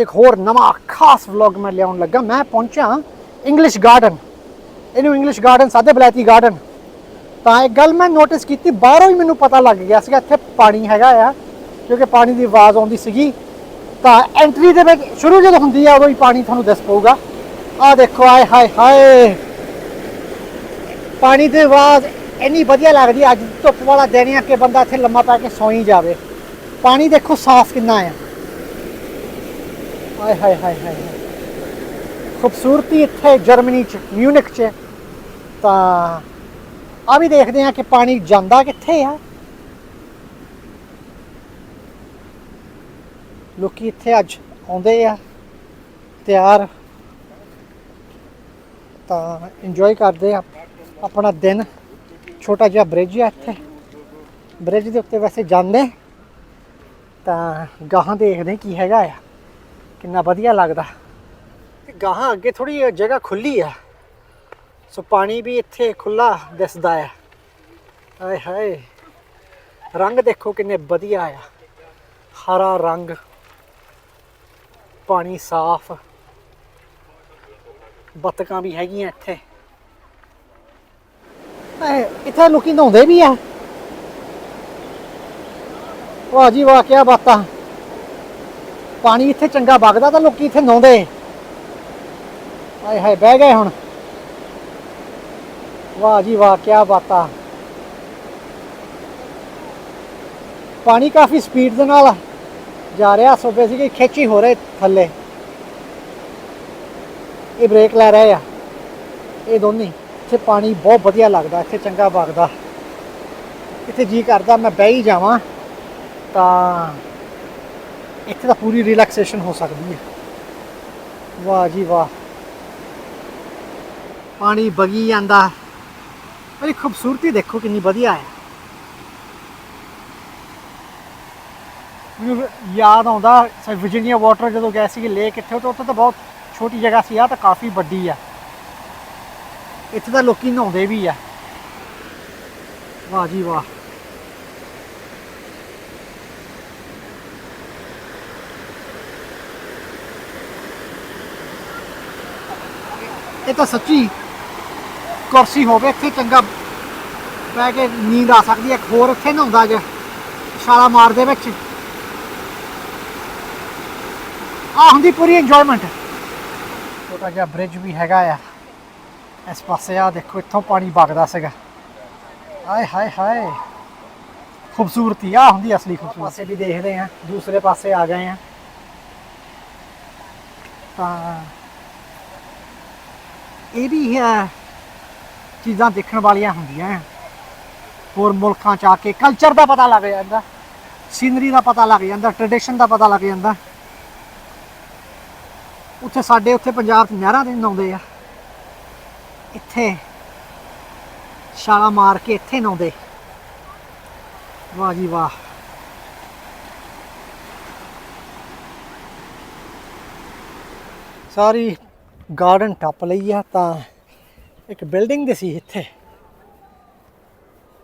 ਇੱਕ ਹੋਰ ਨਵਾਂ ਖਾਸ ਵਲੌਗ ਮੈਂ ਲਿਆਉਣ ਲੱਗਾ। ਮੈਂ ਪਹੁੰਚਿਆ ਇੰਗਲਿਸ਼ ਗਾਰਡਨ ਇਹਨੂੰ ਇੰਗਲਿਸ਼ ਗਾਰਡਨ ਸਾਦੇ ਬਲੈਤੀ ਗਾਰਡਨ ਤਾਂ ਇੱਕ ਗੱਲ ਮੈਂ ਨੋਟਿਸ ਕੀਤੀ, ਬਾਹਰੋਂ ਹੀ ਮੈਨੂੰ ਪਤਾ ਲੱਗ ਗਿਆ ਸੀਗਾ, ਇੱਥੇ ਪਾਣੀ ਹੈਗਾ ਆ, ਕਿਉਂਕਿ ਪਾਣੀ ਦੀ ਆਵਾਜ਼ ਆਉਂਦੀ ਸੀਗੀ। ਤਾਂ ਐਂਟਰੀ ਦੇ ਵਿੱਚ ਸ਼ੁਰੂ ਜਦੋਂ ਹੁੰਦੀ ਆ, ਉਦੋਂ ਹੀ ਪਾਣੀ ਤੁਹਾਨੂੰ ਦਿਸ ਪਊਗਾ। ਆਹ ਦੇਖੋ, ਆਏ ਹਾਏ ਹਾਏ। ਪਾਣੀ ਦੀ ਆਵਾਜ਼ ਇੰਨੀ ਵਧੀਆ ਲੱਗਦੀ ਅੱਜ ਧੁੱਪ ਵਾਲਾ ਦਿਨ ਆ ਕਿ ਬੰਦਾ ਇੱਥੇ ਲੰਮਾ ਪੈ ਕੇ ਸੌਂ ਹੀ ਜਾਵੇ। ਪਾਣੀ ਦੇਖੋ ਸਾਫ਼ ਕਿੰਨਾ ਆ। ਹਾਏ ਹਾਏ ਹਾਏ ਹਾਏ ਹਾਏ। ਖੂਬਸੂਰਤੀ ਇੱਥੇ ਜਰਮਨੀ ਚ ਮਿਊਨਿਕ ਚ ਤਾਂ ਆ ਵੀ ਦੇਖਦੇ ਆ ਕਿ ਪਾਣੀ ਜਾਂਦਾ ਕਿੱਥੇ ਆ ਲੋਕੀ ਇੱਥੇ ਅੱਜ ਆਉਂਦੇ ਆ ਤਿਆਰ ਤਾਂ ਇੰਜੋਏ ਕਰਦੇ ਆ ਆਪਣਾ ਦਿਨ ਛੋਟਾ ਜਿਹਾ ਬ੍ਰਿਜ ਆ ਇੱਥੇ ਬ੍ਰਿਜ ਦੇ ਉੱਤੇ ਵੈਸੇ ਜਾਂਦੇ ਤਾਂ ਗਾਹਾਂ ਦੇਖਦੇ ਕੀ ਹੈਗਾ ਆ ਕਿੰਨਾ ਵਧੀਆ ਲੱਗਦਾ। ਤੇ ਗਾਹਾਂ ਅੱਗੇ ਥੋੜੀ ਜਗ੍ਹਾ ਖੁੱਲੀ ਆ। ਸੋ ਪਾਣੀ ਵੀ ਇੱਥੇ ਖੁੱਲਾ ਦਿਸਦਾ ਆ। ਹਾਏ ਹਾਏ, ਰੰਗ ਦੇਖੋ ਕਿੰਨੇ ਵਧੀਆ ਆ। ਹਰਾ ਰੰਗ, ਪਾਣੀ ਸਾਫ਼। ਬਤਕਾਂ ਵੀ ਹੈਗੀਆਂ ਇੱਥੇ। ਇੱਥੇ ਲੋਕੀ ਨਹਾਉਂਦੇ ਵੀ ਆ। ਵਾਹ ਜੀ ਵਾਹ ਕੀ ਬਾਤਾਂ। ਪਾਣੀ ਇੱਥੇ ਚੰਗਾ ਵਗਦਾ ਤਾਂ ਲੋਕੀ ਇੱਥੇ ਨਹਾਉਂਦੇ। ਹਾਏ ਹਾਏ, ਬਹਿ ਗਏ ਹੁਣ। ਵਾਹ ਜੀ ਵਾਹ ਕੀ ਬਾਤਾਂ। ਪਾਣੀ ਕਾਫੀ ਸਪੀਡ ਦੇ ਨਾਲ ਜਾ ਰਿਹਾ ਸੋ ਬੇਸਿਕਲੀ ਖੇਚੀ ਹੋ ਰਹੇ ਥੱਲੇ। ਇਹ ਬ੍ਰੇਕ ਲੈ ਰਹੇ ਆ। ਇਹ ਦੋਨੇ, ਇੱਥੇ ਪਾਣੀ ਬਹੁਤ ਵਧੀਆ ਲੱਗਦਾ, ਇੱਥੇ ਚੰਗਾ ਵਗਦਾ। ਇੱਥੇ ਜੀ ਕਰਦਾ, ਮੈਂ ਬਹਿ ਹੀ ਜਾਵਾਂ। ਤਾਂ ਇੱਥੇ ਤਾਂ ਪੂਰੀ ਰਿਲੈਕਸੇਸ਼ਨ ਹੋ ਸਕਦੀ ਹੈ। ਵਾਹ ਜੀ ਵਾਹ। ਪਾਣੀ ਬਗੀ ਜਾਂਦਾ। ਬੜੀ ਖੂਬਸੂਰਤੀ ਦੇਖੋ ਕਿੰਨੀ ਵਧੀਆ ਹੈ। ਮੈਨੂੰ ਯਾਦ ਆਉਂਦਾ ਵਰਜੀਨੀਆ ਵਾਟਰ ਜਦੋਂ ਗਏ ਸੀ ਲੇਕ ਇੱਥੇ, ਤਾਂ ਉੱਥੇ ਤਾਂ ਬਹੁਤ ਛੋਟੀ ਜਗ੍ਹਾ ਸੀ ਆ ਤਾਂ ਕਾਫੀ ਵੱਡੀ ਆ। ਇੱਥੇ ਤਾਂ ਲੋਕੀ ਨਹਾਉਂਦੇ ਵੀ ਆ। ਵਾਹ ਜੀ ਵਾਹ। ਇਹ ਤਾਂ ਸੱਚੀ ਕੁਰਸੀ ਹੋਵੇ ਇੱਥੇ ਚੰਗਾ ਬਹਿ ਕੇ ਨੀਂਦ ਆ ਸਕਦੀ ਹੈ ਇੱਕ ਹੋਰ ਇੱਥੇ ਨਹਾਉਂਦਾ ਜੇ ਛਾਲਾ ਮਾਰ ਦੇ ਵਿੱਚ। ਆ ਹੁੰਦੀ ਪੂਰੀ ਇੰਜੋਇਮੈਂਟ ਛੋਟਾ ਜਿਹਾ ਬ੍ਰਿਜ ਵੀ ਹੈਗਾ ਆ। ਇਸ ਪਾਸੇ ਆ ਦੇਖੋ ਇੱਥੋਂ ਪਾਣੀ ਵਗਦਾ ਸੀਗਾ। ਹਾਏ ਹਾਏ ਹਾਏ। ਖੂਬਸੂਰਤੀ ਆ ਹੁੰਦੀ ਅਸਲੀ ਖੂਬਸੂਰਤੀ। ਪਾਸੇ ਵੀ ਦੇਖਦੇ ਆ ਦੂਸਰੇ ਪਾਸੇ ਆ ਗਏ ਆ ਤਾਂ ਇਹ ਵੀ ਹੈ ਚੀਜ਼ਾਂ ਦੇਖਣ ਵਾਲੀਆਂ ਹੁੰਦੀਆਂ ਹੈ। ਹੋਰ ਮੁਲਕਾਂ ਚ ਆ ਕੇ ਕਲਚਰ ਦਾ ਪਤਾ ਲੱਗ ਜਾਂਦਾ ਸੀਨਰੀ ਦਾ ਪਤਾ ਲੱਗ ਜਾਂਦਾ ਟ੍ਰੈਡੀਸ਼ਨ ਦਾ ਪਤਾ ਲੱਗ ਜਾਂਦਾ। ਉੱਥੇ ਸਾਡੇ, ਉੱਥੇ ਪੰਜਾਬ 'ਚ ਨਹਿਰਾਂ ਤੇ ਨਹਾਉਂਦੇ ਆ। ਇੱਥੇ ਛਾਲਾ ਮਾਰ ਕੇ ਇੱਥੇ ਨਹਾਉਂਦੇ। ਵਾਹ ਜੀ ਵਾਹ। ਸਾਰੀ ਗਾਰਡਨ ਟੱਪ ਲਈ ਆ ਤਾਂ ਇੱਕ ਬਿਲਡਿੰਗ ਦੇ ਸੀ ਇੱਥੇ।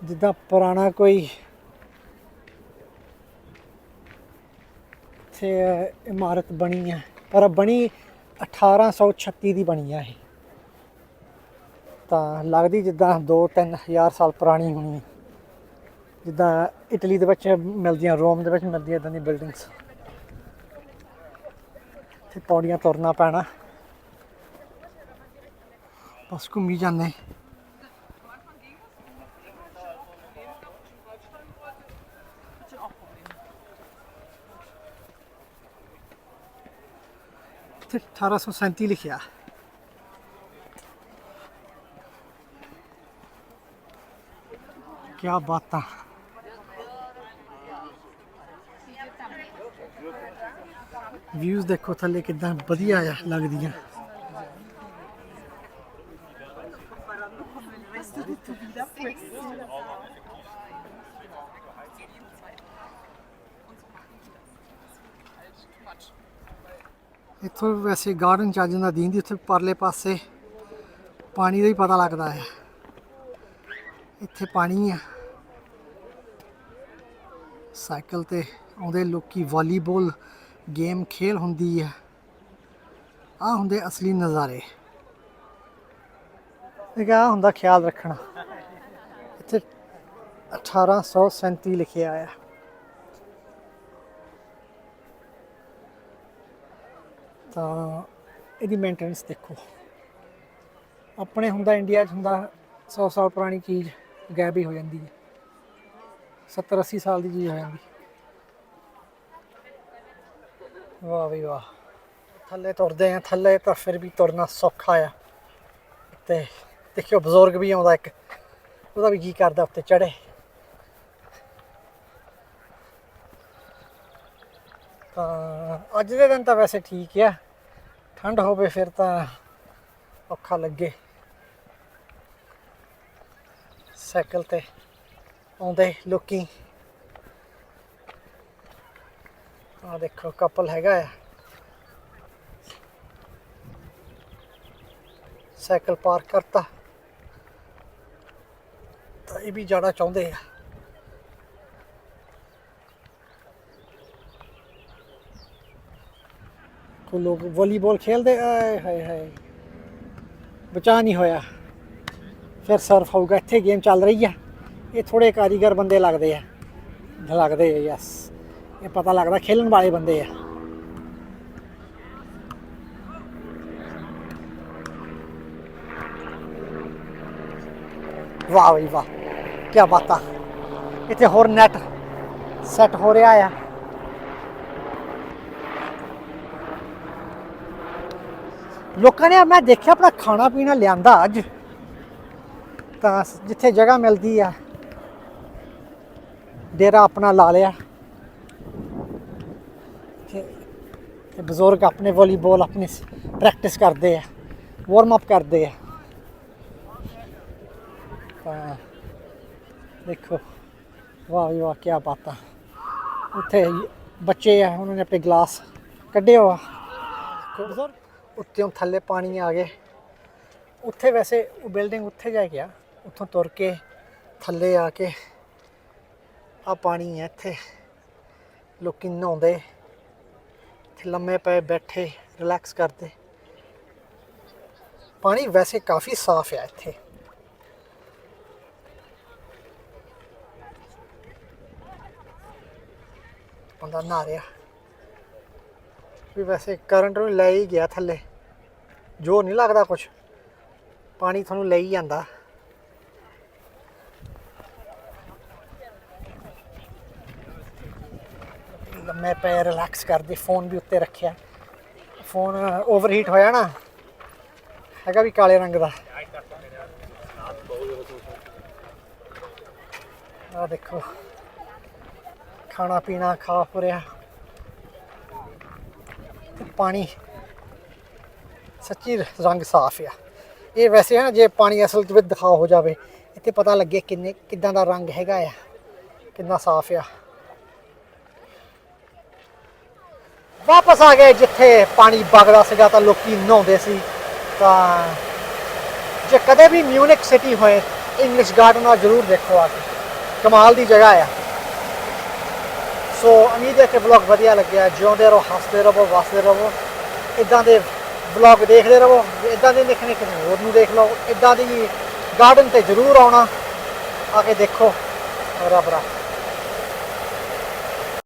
ਜਿੱਦਾਂ ਪੁਰਾਣਾ ਕੋਈ ਇੱਥੇ ਇਮਾਰਤ ਬਣੀ ਆ, ਪਰ ਬਣੀ 1836 ਦੀ ਬਣੀ ਆ ਇਹ। ਤਾਂ ਲੱਗਦੀ ਜਿੱਦਾਂ 2-3 ਹਜ਼ਾਰ ਸਾਲ ਪੁਰਾਣੀ ਹੋਣੀ ਜਿੱਦਾਂ ਇਟਲੀ ਦੇ ਵਿੱਚ ਮਿਲਦੀਆਂ, ਰੋਮ ਦੇ ਵਿੱਚ ਮਿਲਦੀਆਂ ਇਦਾਂ ਦੀਆਂ ਬਿਲਡਿੰਗਸ ਤੇ ਪੌੜੀਆਂ ਤੁਰਨਾ ਪੈਣਾ। ਬਸ ਘੁੰਮੀ ਜਾਂਦੇ ਇੱਥੇ 1837 ਲਿਖਿਆ ਕੀ ਬਾਤਾਂ ਵਿਊਜ਼ ਦੇਖੋ ਥੱਲੇ ਕਿਦਾਂ ਵਧੀਆ ਆ ਲੱਗਦੀਆਂ ਇੱਥੋਂ ਵੈਸੇ ਗਾਰਡਨ ਚੱਲ ਜਾਂਦਾ ਦੀਂਦੀ ਉੱਥੇ ਪਰਲੇ ਪਾਸੇ ਪਾਣੀ ਦਾ ਹੀ ਪਤਾ ਲੱਗਦਾ ਹੈ। ਇੱਥੇ ਪਾਣੀ ਆ। ਸਾਈਕਲ ਤੇ ਆਉਂਦੇ ਲੋਕੀ ਵਾਲੀਬਾਲ ਗੇਮ ਖੇਲ ਹੁੰਦੀ ਆ ਆ ਹੁੰਦੇ ਅਸਲੀ ਨਜ਼ਾਰੇ। ਇਹ ਕਿਆ ਹੁੰਦਾ ਖਿਆਲ ਰੱਖਣਾ। ਇੱਥੇ 1837 ਲਿਖਿਆ ਆਇਆ। ਤਾਂ ਇਹਦੀ ਮੇਨਟੇਨੈਂਸ ਦੇਖੋ। ਆਪਣੇ ਹੁੰਦਾ ਇੰਡੀਆ 'ਚ ਹੁੰਦਾ 100 ਸਾਲ ਪੁਰਾਣੀ ਚੀਜ਼, ਗਾਇਬ ਹੀ ਹੋ ਜਾਂਦੀ ਹੈ। 70 80 ਸਾਲ ਦੀ ਚੀਜ਼ ਹੋ ਜਾਂਦੀ। ਵਾਹ ਵੀ ਵਾਹ। ਥੱਲੇ ਤੁਰਦੇ ਆ, ਥੱਲੇ ਤਾਂ ਫਿਰ ਵੀ ਤੁਰਨਾ ਸੌਖਾ ਆ। ਤੇ ਦੇਖਿਓ ਬਜ਼ੁਰਗ ਵੀ ਆਉਂਦਾ ਇੱਕ। ਉਹਦਾ ਵੀ ਕੀ ਕਰਦਾ ਉੱਤੇ ਚੜੇ ਤਾਂ ਅੱਜ ਦੇ ਦਿਨ ਤਾਂ ਵੈਸੇ ਠੀਕ ਆ। ਠੰਡ ਹੋਵੇ ਫਿਰ ਤਾਂ ਔਖਾ ਲੱਗੇ। ਸਾਈਕਲ ਤੇ ਆਉਂਦੇ ਲੋਕੀ। ਆ ਦੇਖੋ ਕਪਲ ਹੈਗਾ ਆ। ਸਾਈਕਲ ਪਾਰਕ ਕਰਤਾ। ਇਹ ਵੀ ਜਾਣਾ ਚਾਹੁੰਦੇ ਆ। ਕੋ ਲੋਕ ਵਾਲੀਬਾਲ ਖੇਲਦੇ, ਆਏ ਹਾਏ ਹਾਏ। ਬਚਾ ਨਹੀਂ ਹੋਇਆ। ਫਿਰ ਸਰਫ ਹੋਊਗਾ ਇੱਥੇ ਗੇਮ ਚੱਲ ਰਹੀ ਆ। ਇਹ ਥੋੜੇ ਕਾਰੀਗਰ ਬੰਦੇ ਲੱਗਦੇ ਆ। ਲੱਗਦੇ ਆ ਯਸ ਇਹ ਪਤਾ ਲੱਗਦਾ ਖੇਲਣ ਵਾਲੇ ਬੰਦੇ ਆ। ਵਾਹ ਬਈ ਵਾਹ। ਕੀ ਬਾਤਾਂ ਇੱਥੇ ਹੋਰ ਨੈਟ ਸੈੱਟ ਹੋ ਰਿਹਾ ਆ। ਲੋਕਾਂ ਨੇ ਮੈਂ ਦੇਖਿਆ ਆਪਣਾ ਖਾਣਾ ਪੀਣਾ ਲਿਆਂਦਾ ਅੱਜ। ਤਾਂ ਜਿੱਥੇ ਜਗ੍ਹਾ ਮਿਲਦੀ ਆ, ਡੇਰਾ ਆਪਣਾ ਲਾ ਲਿਆ। ਤੇ ਬਜ਼ੁਰਗ ਆਪਣੇ ਵਾਲੀਬਾਲ ਆਪਣੀ ਪ੍ਰੈਕਟਿਸ ਕਰਦੇ ਆ ਵਾਰਮ ਅਪ ਕਰਦੇ ਆ। ਤਾਂ ਦੇਖੋ ਵਾਹ ਵੀ ਵਾਹ ਕੀ ਬਾਤਾਂ ਉੱਥੇ ਬੱਚੇ ਆ ਉਹਨਾਂ ਨੇ ਆਪਣੇ ਗਲਾਸ ਕੱਢੇ ਹੋਆ ਉੱਤੇੋਂ ਥੱਲੇ ਪਾਣੀ ਆ ਗਏ ਉੱਥੇ ਵੈਸੇ ਉਹ ਬਿਲਡਿੰਗ ਉੱਥੇ ਜਾ ਗਿਆ ਉੱਥੋਂ ਤੁਰ ਕੇ ਥੱਲੇ ਆ ਕੇ ਆ ਪਾਣੀ ਹੈ ਇੱਥੇ ਲੋਕੀ ਨਹਾਉਂਦੇ ਇੱਥੇ ਲੰਮੇ ਪਏ ਬੈਠੇ ਰਿਲੈਕਸ ਕਰਦੇ ਪਾਣੀ ਵੈਸੇ ਕਾਫੀ ਸਾਫ਼ ਹੈ ਇੱਥੇ ਬੰਦਾ ਨਹਾ ਵੀ ਵੈਸੇ ਕਰੰਟ ਨੂੰ ਲੈ ਹੀ ਗਿਆ ਥੱਲੇ। ਜੋ ਨਹੀਂ ਲੱਗਦਾ ਕੁਝ ਪਾਣੀ ਤੁਹਾਨੂੰ ਲੈ ਹੀ ਜਾਂਦਾ। ਲੰਮੇ ਪੈਰ ਰਿਲੈਕਸ ਕਰਦੇ ਫੋਨ ਵੀ ਉੱਤੇ ਰੱਖਿਆ। ਫੋਨ ਓਵਰਹੀਟ ਹੋਇਆ ਨਾ। ਹੈਗਾ ਵੀ ਕਾਲੇ ਰੰਗ ਦਾ। ਆ ਦੇਖੋ। ਖਾਣਾ ਪੀਣਾ ਖਾ ਹੋ ਪਾਣੀ ਸੱਚੀ ਰੰਗ ਸਾਫ਼ ਆ। ਇਹ ਵੈਸੇ ਹੈ ਨਾ ਜੇ ਪਾਣੀ ਅਸਲ ਵਿੱਚ ਦਿਖਾ ਹੋ ਜਾਵੇ, ਇੱਥੇ ਪਤਾ ਲੱਗੇ ਕਿੰਨੇ, ਕਿੱਦਾਂ ਦਾ ਰੰਗ ਹੈਗਾ ਆ, ਕਿੰਨਾ ਸਾਫ਼ ਆ। ਵਾਪਸ ਆ ਗਏ ਜਿੱਥੇ ਪਾਣੀ ਵਗਦਾ ਸੀਗਾ ਤਾਂ ਲੋਕੀ ਨਹਾਉਂਦੇ ਸੀ। ਤਾਂ ਜੇ ਕਦੇ ਵੀ ਮਿਊਨਿਕ ਸਿਟੀ ਹੋਏ ਇੰਗਲਿਸ਼ ਗਾਰਡਨ ਆ, ਜ਼ਰੂਰ ਦੇਖੋ ਆ ਕੇ। ਕਮਾਲ ਦੀ ਜਗ੍ਹਾ ਆ। ਉਮੀਦ ਹੈ ਕਿ ਵਲੌਗ ਵਧੀਆ ਲੱਗਿਆ ਜਿਉਂਦੇ ਰਹੋ, ਹੱਸਦੇ ਰਹੋ, ਵਸਦੇ ਰਹੋ। ਇਦਾਂ ਦੇ ਵਲੌਗ ਦੇਖਦੇ ਰਹੋ ਇਦਾਂ ਦੇ ਨਿੱਕੇ ਨਿੱਕੇ ਹੋਰ ਨੂੰ ਦੇਖ ਲਓ। ਇਦਾਂ ਦੀ ਗਾਰਡਨ ਤੇ ਜ਼ਰੂਰ ਆਉਣਾ। ਆ ਕੇ ਦੇਖੋ। ਰੱਬ ਰੱਖ।